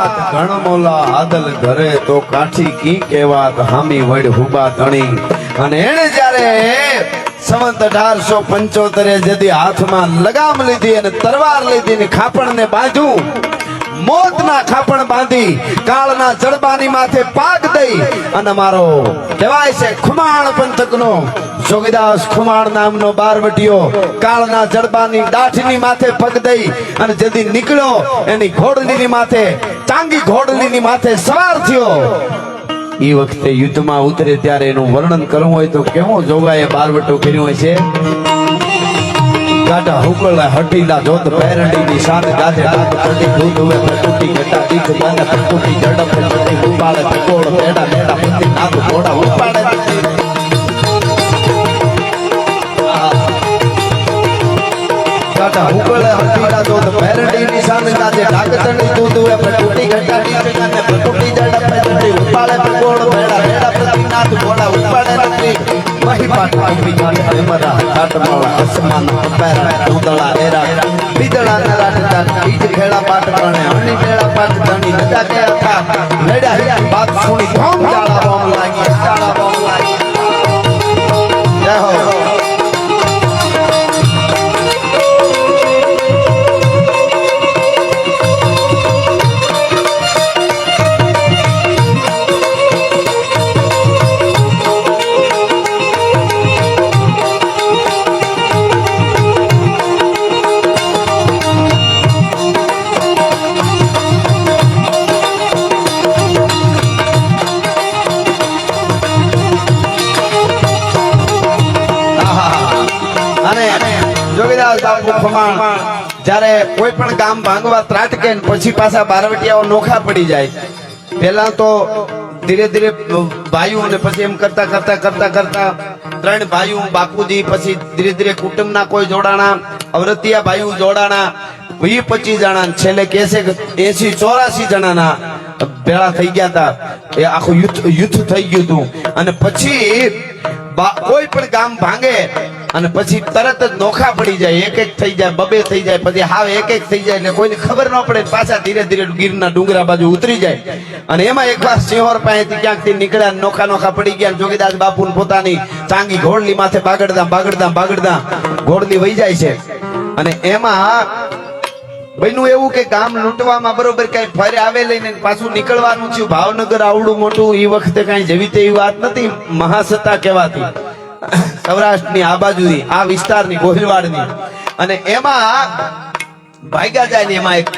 વાત ગણમોલા આદલ ઘરે તો કાઠી કી કેવાત હામી વડ હુબા ધણી. અને એને જ્યારે સંવંત અઢારસો પંચોતેર જેથી હાથમાં લગામ લીધી અને તરવાર લીધી ને ખાપણને બાંધ્યું મોતના ખાપણ બાંધી કાળના જડબાની માથે પાક દઈ અને મારો, કહેવાય છે ખુમાણ પંથકનો, જોગીદાસ ખુમાણ નામનો બારવટીયો કાળના જડબાની દાઠની માથે પગ દઈ અને જેથી નીકળ્યો, એની ઘોડલીની માથે ચાંગી ઘોડલીની માથે સવાર થયો. એ વખતે યુદ્ધમાં ઉતરે ત્યારે એનું વર્ણન કરવું હોય તો કેવો જોગાએ બારવટો કર્યો હોય છે? ગાઢા હુકળે હટીલા જોત પેરડીની સાત ગાધે ડાક દૂધ હવે પ્રકૃતિ ઘટા દીક ગાને પ્રકૃતિ ઝડપ ચડી ઉપાડે પકોડ પેડા પેડા પતિ નાક ઘોડા ઉપાડે. ગાઢા હુકળે હટીલા જોત પેરડીની સાત ગાધે ડાક ચડી દૂધ હવે પ્રકૃતિ ઘટા દીક ਪੱਟੀ ਵੀ ਮਨ ਮਰਾ, ਛੱਡ ਮੌਲ ਅਸਮਾਨ, ਪੈਰ ਦੁਦਲਾ ਏਰਾ ਬਿਦਲਾ ਨਾ ਰੱਟਦਾ ਢੀਜ ਖੇੜਾ ਪੱਟ ਬਣਿਆ। ਉਹਨੇ ਖੇੜਾ ਪੱਟ ਦਣੀ ਨਦਾ ਕੇ ਆਖਾ ਲੜਿਆ ਬਾਤ ਸੁਣੀ, ਧੋਮ ਜਾਲਾ અને જોગીદાસ બાપુ ખમાણ, જ્યારે કોઈ પણ ગામ ભાંગવા ત્રાટકે પછી પાછા બારવટિયાઓ નોખા પડી જાય, પહેલા તો ધીરે ધીરે ભાઈઓ અને પછી એમ કરતા કરતા કરતા કરતા ત્રણ ભાઈઓ, બાપુજી, પછી ધીરે ધીરે કુટુંબના કોઈ જોડાણા, અવરતિયા ભાઈઓ જોડાણા વી પચીસ જણા છેલ્લે કેસે એસી ચોરાસી જણાના ભેળા થઈ ગયા હતા. એ આખું યુદ્ધ યુદ્ધ થઈ ગયું હતું. અને પછી કોઈ પણ ગામ ભાંગે અને પછી તરત જ નોખા પડી જાય, એક એક થઈ જાય, બબે થઈ જાય, પછી હાવ એક એક થઈ જાય એટલે કોઈને ખબર ન પડે, પાછા ધીરે ધીરે ગીરના ડુંગરા બાજુ ઉતરી જાય. અને એમાં એકવાર સિંહોર પાસેથી ક્યાંકથી નીકળ્યા નોખા નોખા પડી ગયા જોગીદાસ બાપુ પોતાની ચાંગી ઘોડલી માથે બાગડતા બાગડતા બાગડતા ઘોડલી વહી જાય છે. અને એમાં બન્યું એવું કે ગામ લૂંટવામાં બરોબર કઈ ફરે આવે લઈને પાછું નીકળવાનું થયું. ભાવનગર આવડું મોટું એ વખતે કઈ જેવી તેવી વાત નથી. મહાસત્તા કહેવાતી. સૌરાષ્ટ્રની આ બાજુની આ વિસ્તારની ગોહિલવાડની. અને એમાં ભાગ્યા જાય ને એમાં એક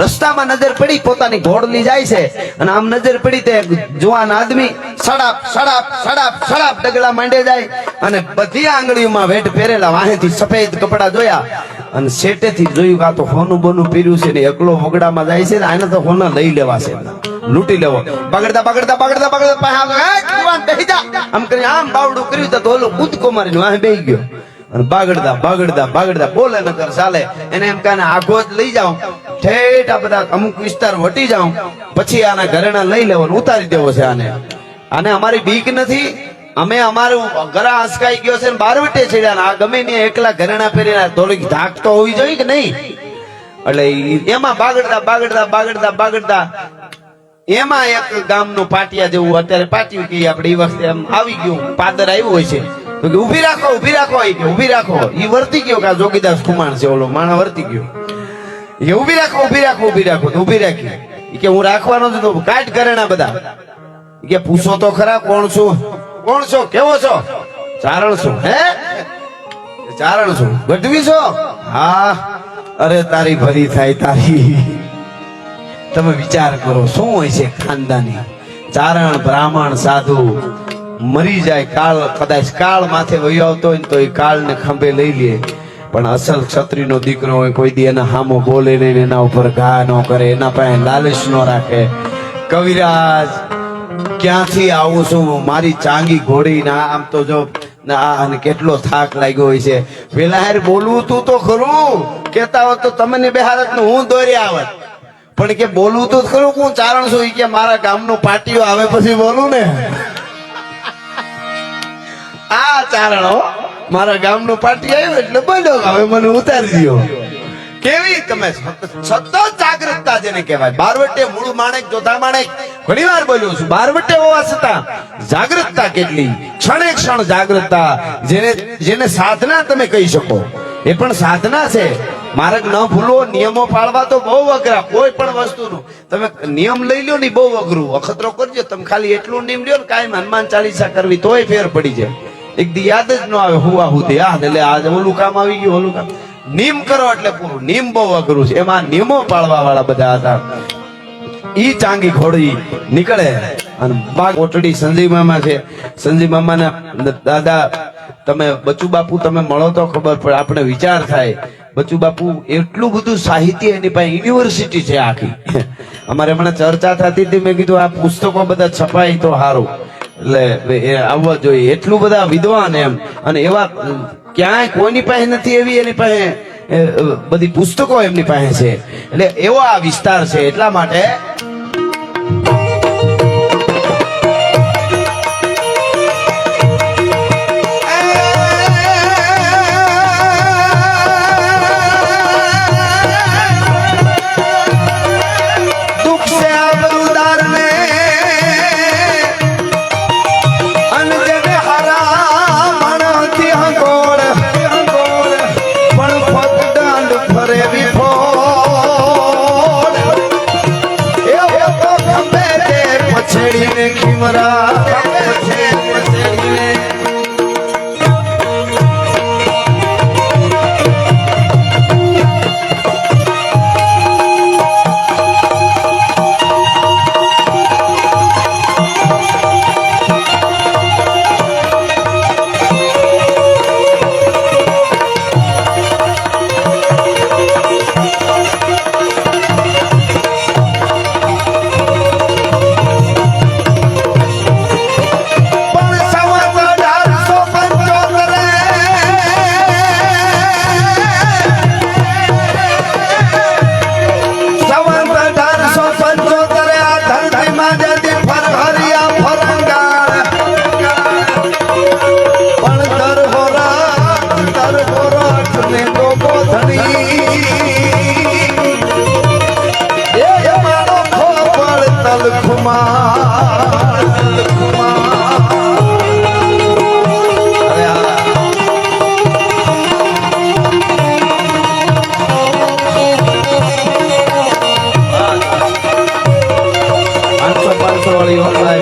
રસ્તામાં નજર પડી, પોતાની ઘોડલી જાય છે. અને આમ નજર પડી તે જુવાન આદમી સડાપ સડાપ સડાપ સડાપ ડગલા માંડે જાય અને બધી આંગળીઓમાં વેટ પહેરેલા, વાહેથી સફેદ કપડા જોયા. અને શેટેથી જોયું કે આ તો હોનું બોનું પીર્યું છે ને એકલો વગડામાં જાય છે ને આને તો હોના લઈ લેવા છે. લૂંટી લેવો. પાસે આવ્યો, "એ, જુવાન, બેહી જા." આમ કરી આમ બાવડું કર્યું તો ઓલો કૂદકો મારીને વાહે બેહી ગયો. અને બાગડતા બાગડતા બાગડતા. બોલે નગર ચાલે. એને એમ કાને આગો જ લઈ જાઉં ઠેઠ આ બધા અમુક વિસ્તાર વટી જાઉં પછી આના ઘરેણા લઈ લેવો ઉતારી દેવો છે આને. આને અમારી બીક નથી. અમે અમારું ઘરા હસકાઈ ગયો છે ને બારવટે છેડ્યા આ ગમે ને એકલા ઘરેણા પહેરીને થોડીક ધાક તો હોવી જોઈએ કે નહીં? એટલે એમાં બાગડતા બાગડતા બાગડતા બાગડતા એમાં એક ગામનું પાટિયા જેવું અત્યારે પાટિયું કે આપણે એ વખતે આમ આવી ગયું, પાદર આવ્યું હોય છે. તો કે ઊભી રાખો ઊભી રાખો એ કે, ઊભી રાખો. ઈ વર્તી ગયો કે જોગીદાસ કુમાર છે, ઓલો માણા વર્તી ગયો. એ ઊભી રાખો ઊભી રાખો, ઊભી રાખો, તો ઊભી રાખી. એ કે હું રાખવાનો જ તો કાટ કરેણા બધા. કે પૂછો તો ખરા, કોણ છું? કોણ છો? કેવો છો? ચારણ છું, હે? ચારણ છું. ગઢવી છો? હા. અરે તારી ભરી થાય તારી. તમે વિચાર કરો, શું હોય છે ખાનદાની? ચારણ બ્રાહ્મણ સાધુ મરી જાય, કાળ કદાચ કાળ માથે વયો આવતો હોય તો એ કાળને ખંભે લઈ લે. પણ અસલ ક્ષત્રિયનો દીકરો હોય, કોઈ દી એના હામો બોલે નહીં એના ઉપર ઘા ન કરે, એના પાસે લાલચ ન રાખે. કવિરાજ, ક્યાંથી આવું છું? મારી ચાંગી ઘોડી ના આમ તો જો, ના અને કેટલો થાક લાગ્યો હોય છે. હારે બોલવું તું તો ખરું. કેતા હોત તો તમને બે હાલત હું દોરી આવત પણ કે બોલવું તો ખરું, હું ચારણ છું કે મારા ગામનો પાટીઓ આવે પછી બોલું ને. આ ચારણો મારા ગામનો પાટી આવ્યો એટલે બોલ્યો હવે મને ઉતારી દો કેવી તમે સતત જાગૃતતા જેને કહેવાય. બારવટે મૂળ માણેક જોતા માણેક ઘણી વાર બોલ્યો છું. બારવટે હોવા છતાં જાગૃતતા કેટલી? ક્ષણે ક્ષણ જાગૃતતા, જેને જેને સાધના તમે કહી શકો. એ પણ સાધના છે. માર્ગ ન ભૂલો, નિયમો પાળવા તો બહુ અઘરા, કોઈ પણ વસ્તુનું. તમે નિયમ લઈ લ્યો ને બહુ અઘરું. અખતરો કરજો, તમે ખાલી એટલું નિયમ લ્યો ને કાંઈ હનુમાન ચાલીસા કરવી, તોય ફેર પડી જાય. એક દી યાદ જ ન આવે હુવા હુદી આ, એટલે આજે ઓલું કામ આવી ગયું, ઓલું કામ. નિયમ કરો એટલે પૂરું. નિયમ બહુ અઘરું છે. એમાં નિયમો પાળવા વાળા બધા હતા. ઈ ચાંગી ઘોડી નીકળે. અને બાગ ઓટડી સંજીવ મામા છે. સંજીવ મામાના દાદા, તમે બચુ બાપુ તમે મળો તો ખબર પડે, આપણે વિચાર થાય. બચુ બાપુ, એટલું બધું સાહિત્ય એની પાસે યુનિવર્સિટી છે આખી. અમારે હમણાં ચર્ચા થતી હતી, મેં કીધું આ પુસ્તકો બધા છપાય તો સારું એટલે એ આવવા જોઈએ. એટલું બધા વિદ્વાન એમ. અને એવા ક્યાંય કોઈની પાસે નથી એવી, એની પાસે બધી પુસ્તકો એમની પાસે છે. એટલે એવો આ વિસ્તાર છે. એટલા માટે ಶಿವರಾಮ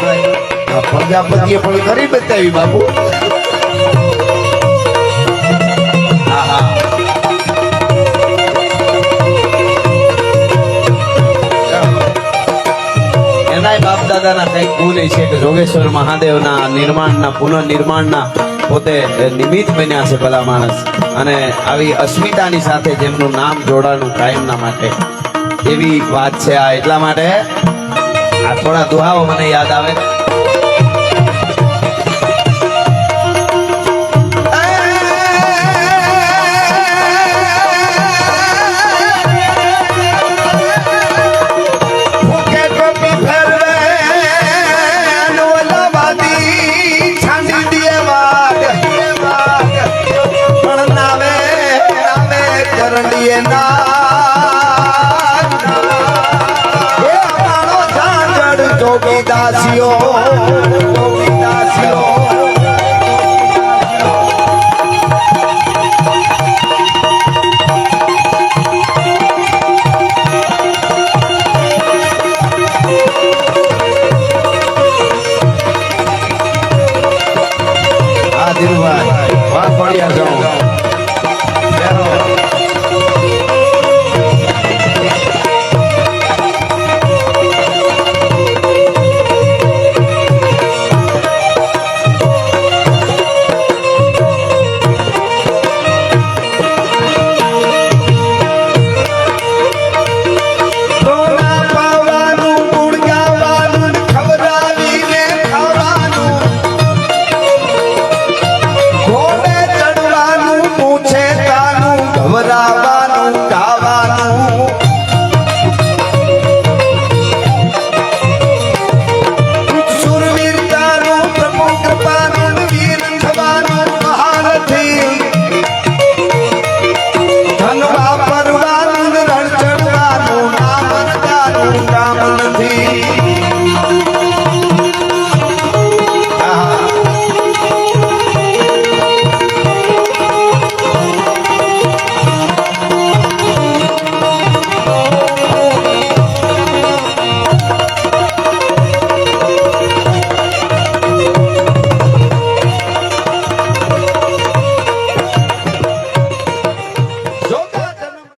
હોય આ પ્રજાપતિએ પણ કરી બતાવી બાપુ એનાય બાપ દાદાના કંઈક ગુણ છે કે જોગેશ્વર મહાદેવના નિર્માણના પુનઃનિર્માણના પોતે નિમિત્ત બન્યા છે ભલા માણસ. અને આવી અસ્મિતાની સાથે જેમનું નામ જોડાણું કાયમના માટે. એવી વાત છે આ એટલા માટે. આ થોડા દુહાઓ મને યાદ આવે. ધીરુભાઈ વાહ પડ્યા જાઉં